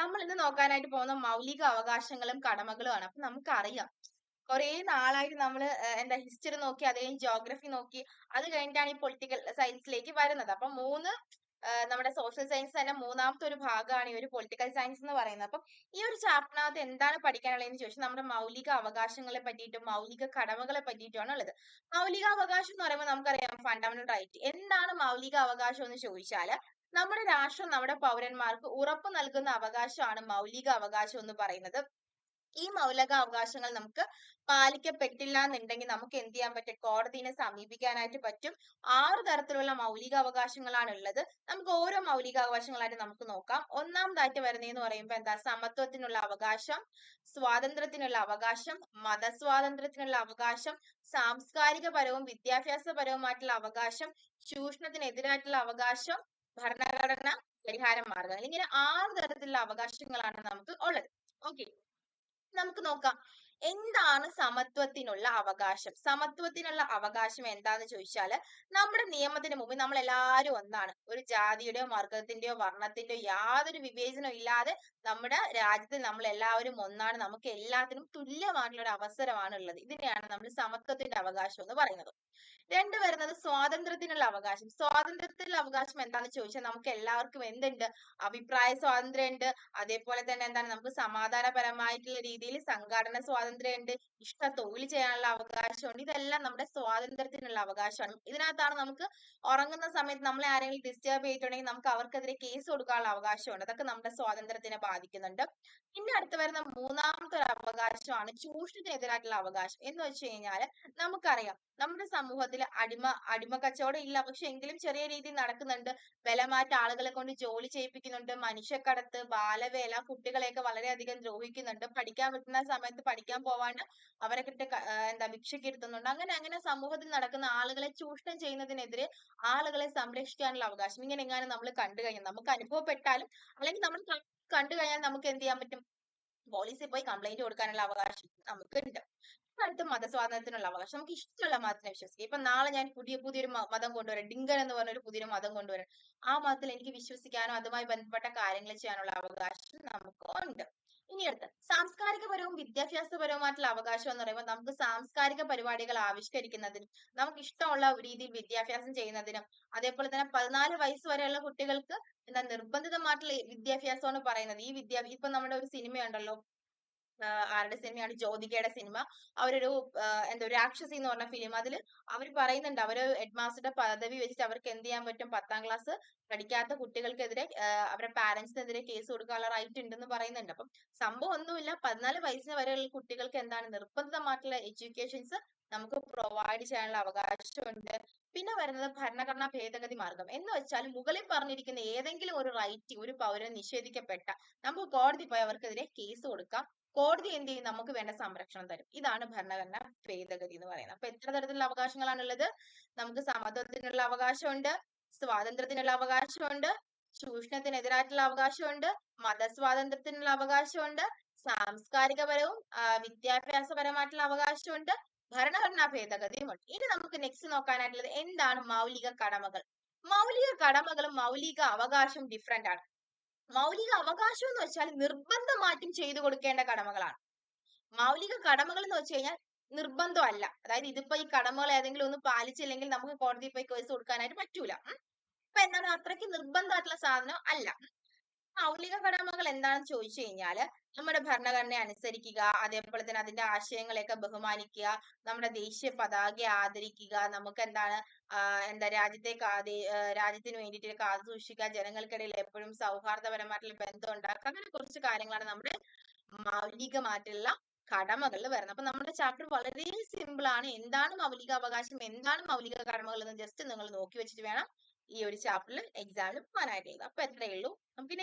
നമ്മൾ ഇന്ന് നോക്കാനായിട്ട് പോകുന്ന മൗലിക അവകാശങ്ങളും കടമകളുമാണ് അപ്പൊ നമുക്കറിയാം. കുറെ നാളായിട്ട് നമ്മൾ എന്താ ഹിസ്റ്ററി നോക്കി അത് കഴിഞ്ഞ് ജോഗ്രഫി നോക്കി അത് കഴിഞ്ഞിട്ടാണ് ഈ പൊളിറ്റിക്കൽ സയൻസിലേക്ക് വരുന്നത്. അപ്പൊ മൂന്ന് നമ്മുടെ സോഷ്യൽ സയൻസ് തന്നെ മൂന്നാമത്തെ ഒരു ഭാഗമാണ് ഈ ഒരു പൊളിറ്റിക്കൽ സയൻസ് എന്ന് പറയുന്നത്. അപ്പം ഈ ഒരു ചാപ്റ്ററിനകത്ത് എന്താണ് പഠിക്കാനുള്ളതെന്ന് ചോദിച്ചാൽ നമ്മുടെ മൗലിക അവകാശങ്ങളെ പറ്റിയിട്ടും മൗലിക കടമകളെ പറ്റിയിട്ടുമാണ് ഉള്ളത്. മൗലിക അവകാശം എന്ന് പറയുമ്പോൾ നമുക്കറിയാം ഫണ്ടമെന്റൽ റൈറ്റ് എന്താണ് മൗലിക അവകാശം എന്ന് ചോദിച്ചാൽ നമ്മുടെ രാഷ്ട്രം നമ്മുടെ പൗരന്മാർക്ക് ഉറപ്പ് നൽകുന്ന അവകാശമാണ് മൗലിക അവകാശം എന്ന് പറയുന്നത്. ഈ മൗലിക അവകാശങ്ങൾ നമുക്ക് പാലിക്കപ്പെട്ടില്ല എന്നുണ്ടെങ്കിൽ നമുക്ക് എന്ത് ചെയ്യാൻ പറ്റും? കോടതിനെ സമീപിക്കാനായിട്ട് പറ്റും. ആറ് തരത്തിലുള്ള മൗലിക അവകാശങ്ങളാണ് ഉള്ളത്. നമുക്ക് ഓരോ മൗലിക അവകാശങ്ങളായിട്ട് നമുക്ക് നോക്കാം. ഒന്നാമതായിട്ട് വരുന്നതെന്ന് പറയുമ്പോൾ എന്താ? സമത്വത്തിനുള്ള അവകാശം സ്വാതന്ത്ര്യത്തിനുള്ള അവകാശം മതസ്വാതന്ത്ര്യത്തിനുള്ള അവകാശം സാംസ്കാരികപരവും വിദ്യാഭ്യാസപരവുമായിട്ടുള്ള അവകാശം ചൂഷണത്തിനെതിരായിട്ടുള്ള അവകാശം ഭരണഘടന പരിഹാര മാർഗം അല്ലെങ്കിൽ ആറ് തരത്തിലുള്ള അവകാശങ്ങളാണ് നമുക്ക് ഉള്ളത്. ഓക്കെ നമുക്ക് നോക്കാം. എന്താണ് സമത്വത്തിനുള്ള അവകാശം? സമത്വത്തിനുള്ള അവകാശം എന്താന്ന് ചോദിച്ചാൽ നമ്മുടെ നിയമത്തിന് മുമ്പിൽ നമ്മൾ എല്ലാവരും ഒന്നാണ്. ഒരു ജാതിയുടെയോ വർഗത്തിന്റെയോ വർണത്തിന്റെയോ യാതൊരു വിവേചനവും ഇല്ലാതെ നമ്മുടെ രാജ്യത്ത് നമ്മൾ എല്ലാവരും ഒന്നാണ്. നമുക്ക് എല്ലാത്തിനും തുല്യമായിട്ടുള്ള ഒരു അവസരമാണ് ഉള്ളത് ഇതിനെയാണ് നമ്മൾ സമത്വത്തിന്റെ അവകാശം എന്ന് പറയുന്നത്. രണ്ട് സ്വാതന്ത്ര്യത്തിനുള്ള അവകാശം. സ്വാതന്ത്ര്യത്തിനുള്ള അവകാശം എന്താണെന്ന് ചോദിച്ചാൽ നമുക്ക് എല്ലാവർക്കും എന്തുണ്ട്? അഭിപ്രായ സ്വാതന്ത്ര്യം ഉണ്ട് അതേപോലെ തന്നെ എന്താണ്? നമുക്ക് സമാധാനപരമായിട്ടുള്ള രീതിയിൽ സംഘടന സ്വാതന്ത്ര്യം ഉണ്ട് ഇഷ്ട തൊഴിൽ ചെയ്യാനുള്ള അവകാശമുണ്ട്. ഇതെല്ലാം നമ്മുടെ സ്വാതന്ത്ര്യത്തിനുള്ള അവകാശമാണ്. ഇതിനകത്താണ് നമുക്ക് ഉറങ്ങുന്ന സമയത്ത് നമ്മളെ ആരെങ്കിലും ഡിസ്റ്റർബ് ചെയ്തിട്ടുണ്ടെങ്കിൽ നമുക്ക് അവർക്കെതിരെ കേസ് കൊടുക്കാനുള്ള അവകാശമുണ്ട്. അതൊക്കെ നമ്മുടെ സ്വാതന്ത്ര്യത്തിനെ ബാധിക്കുന്നുണ്ട്. പിന്നെ അടുത്ത് വരുന്ന മൂന്നാമത്തെ ഒരു അവകാശമാണ് ചൂഷണത്തിനെതിരായിട്ടുള്ള അവകാശം. എന്ന് വെച്ച് കഴിഞ്ഞാൽ നമുക്കറിയാം നമ്മുടെ സമൂഹത്തിൽ അടിമ അടിമ കച്ചവടം ഇല്ല. പക്ഷെ എങ്കിലും ചെറിയ രീതിയിൽ നടക്കുന്നുണ്ട്. വിലമാറ്റ ആളുകളെ കൊണ്ട് ജോലി ചെയ്യിപ്പിക്കുന്നുണ്ട്. മനുഷ്യക്കടത്ത് ബാലവേല കുട്ടികളെയൊക്കെ വളരെയധികം ദ്രോഹിക്കുന്നുണ്ട്. പഠിക്കാൻ പറ്റുന്ന സമയത്ത് പഠിക്കാൻ പോവാണ്ട് അവരെ കിട്ട എന്താ ഭിക്ഷക്കിരുത്തുന്നുണ്ട് അങ്ങനെ അങ്ങനെ സമൂഹത്തിൽ നടക്കുന്ന ആളുകളെ ചൂഷണം ചെയ്യുന്നതിനെതിരെ ആളുകളെ സംരക്ഷിക്കാനുള്ള അവകാശം ഇങ്ങനെ എങ്ങാനും നമ്മൾ കണ്ടു കഴിഞ്ഞാൽ നമുക്ക് അനുഭവപ്പെട്ടാലും അല്ലെങ്കിൽ നമ്മൾ കണ്ടു കഴിഞ്ഞാൽ നമുക്ക് എന്ത് ചെയ്യാൻ പറ്റും? പോലീസിൽ പോയി കംപ്ലൈന്റ് കൊടുക്കാനുള്ള അവകാശം നമുക്കുണ്ട്. അടുത്ത മതസ്വാതന്ത്ര്യത്തിനുള്ള അവകാശം. നമുക്ക് ഇഷ്ടമുള്ള മതത്തിനെ വിശ്വസിക്കാം. ഇപ്പൊ നാളെ ഞാൻ പുതിയ പുതിയൊരു മതം കൊണ്ടുവരാം ഡിങ്കൻ എന്ന് പറഞ്ഞ ഒരു പുതിയൊരു മതം കൊണ്ടുവരാം ആ മതത്തിൽ എനിക്ക് വിശ്വസിക്കാനോ അതുമായി ബന്ധപ്പെട്ട കാര്യങ്ങൾ ചെയ്യാനുള്ള അവകാശം നമുക്ക് ഉണ്ട്. ഇനി അടുത്ത് സാംസ്കാരികപരവും വിദ്യാഭ്യാസപരവുമായിട്ടുള്ള അവകാശം എന്ന് പറയുമ്പോൾ നമുക്ക് സാംസ്കാരിക പരിപാടികൾ ആവിഷ്കരിക്കുന്നതിനും നമുക്ക് ഇഷ്ടമുള്ള രീതിയിൽ വിദ്യാഭ്യാസം ചെയ്യുന്നതിനും അതേപോലെ തന്നെ പതിനാല് വയസ്സ് വരെയുള്ള കുട്ടികൾക്ക് എന്താ നിർബന്ധിതമായിട്ടുള്ള എന്ന് പറയുന്നത്. ഈ വിദ്യാ ഇപ്പൊ നമ്മുടെ ഒരു സിനിമയുണ്ടല്ലോ ആഹ് ആരുടെ സിനിമയാണ്? ജ്യോതികയുടെ സിനിമ. അവരൊരു എന്താ രാക്ഷസി എന്ന് പറഞ്ഞ ഫിലിം അതിൽ അവർ പറയുന്നുണ്ട് അവർ ഹെഡ് മാസ്റ്ററുടെ പദവി വെച്ചിട്ട് അവർക്ക് എന്ത് ചെയ്യാൻ പറ്റും? പത്താം ക്ലാസ് പഠിക്കാത്ത കുട്ടികൾക്കെതിരെ അവരുടെ പാരന്റ്സിനെതിരെ കേസ് കൊടുക്കാനുള്ള റൈറ്റ് ഉണ്ടെന്ന് പറയുന്നുണ്ട്. അപ്പം സംഭവം ഒന്നുമില്ല. പതിനാല് വയസ്സിന് വരെയുള്ള കുട്ടികൾക്ക് എന്താണ്? നിർബന്ധിതമായിട്ടുള്ള എഡ്യൂക്കേഷൻസ് നമുക്ക് പ്രൊവൈഡ് ചെയ്യാനുള്ള അവകാശമുണ്ട്. പിന്നെ വരുന്നത് ഭരണഘടനാ ഭേദഗതി മാർഗം. എന്ന് വെച്ചാൽ മുകളിൽ പറഞ്ഞിരിക്കുന്ന ഏതെങ്കിലും ഒരു റൈറ്റ് ഒരു പൗരൻ നിഷേധിക്കപ്പെട്ട നമുക്ക് കോടതി പോയി അവർക്കെതിരെ കേസ് കൊടുക്കാം. കോടതി എന്ത് ചെയ്യും? നമുക്ക് വേണ്ട സംരക്ഷണം തരും. ഇതാണ് ഭരണഘടനാ ഭേദഗതി എന്ന് പറയുന്നത്. അപ്പൊ എത്ര തരത്തിലുള്ള അവകാശങ്ങളാണുള്ളത്? നമുക്ക് സമത്വത്തിനുള്ള അവകാശമുണ്ട് സ്വാതന്ത്ര്യത്തിനുള്ള അവകാശമുണ്ട് ചൂഷണത്തിനെതിരായിട്ടുള്ള അവകാശമുണ്ട് മതസ്വാതന്ത്ര്യത്തിനുള്ള അവകാശമുണ്ട് സാംസ്കാരികപരവും വിദ്യാഭ്യാസപരമായിട്ടുള്ള അവകാശമുണ്ട് ഭരണഘടനാ ഭേദഗതിയുമുണ്ട്. ഇനി നമുക്ക് നെക്സ്റ്റ് നോക്കാനായിട്ടുള്ളത് എന്താണ് മൗലിക കടമകൾ? മൗലിക കടമകളും മൗലിക അവകാശവും ഡിഫറെന്റ് ആണ്. മൗലിക അവകാശം എന്ന് വെച്ചാൽ നിർബന്ധമായിട്ടും ചെയ്തു കൊടുക്കേണ്ട കടമകളാണ്. മൗലിക കടമകൾ എന്ന് വെച്ച് കഴിഞ്ഞാൽ നിർബന്ധമല്ല. അതായത് ഇതിപ്പോ ഈ കടമകൾ ഏതെങ്കിലും ഒന്ന് പാലിച്ചില്ലെങ്കിൽ നമുക്ക് കോടതിയിൽ പോയി കേസ് കൊടുക്കാനായിട്ട് പറ്റൂല. ഇപ്പൊ എന്താണ്? അത്രയ്ക്ക് നിർബന്ധമായിട്ടുള്ള സാധനം അല്ല. മൗലിക കടമകൾ എന്താണെന്ന് ചോദിച്ചു കഴിഞ്ഞാൽ നമ്മുടെ ഭരണഘടനയെ അനുസരിക്കുക അതേപോലെ തന്നെ അതിന്റെ ആശയങ്ങളെയൊക്കെ ബഹുമാനിക്കുക നമ്മുടെ ദേശീയ പതാകയെ ആദരിക്കുക നമുക്ക് എന്താണ് എന്താ രാജ്യത്തെ രാജ്യത്തിന് വേണ്ടിയിട്ട് കാത്തു സൂക്ഷിക്കുക ജനങ്ങൾക്കിടയിൽ എപ്പോഴും സൗഹാർദ്ദപരമായിട്ടുള്ള ബന്ധം ഉണ്ടാക്കുക അങ്ങനെ കുറച്ച് കാര്യങ്ങളാണ് നമ്മുടെ മൗലികമായിട്ടുള്ള കടമകളിൽ വരുന്നത്. അപ്പൊ നമ്മുടെ ചാപ്റ്റർ വളരെ സിമ്പിൾ ആണ് എന്താണ് മൗലിക അവകാശം എന്താണ് മൗലിക കടമകൾ എന്ന് ജസ്റ്റ് നിങ്ങൾ നോക്കി വെച്ചിട്ട് വേണം ഈ ഒരു ചാപ്റ്ററിൽ എക്സാമിന് പോകാനായിട്ട് എഴുതാം അപ്പൊ എത്രയേ ഉള്ളൂ. നമുക്ക്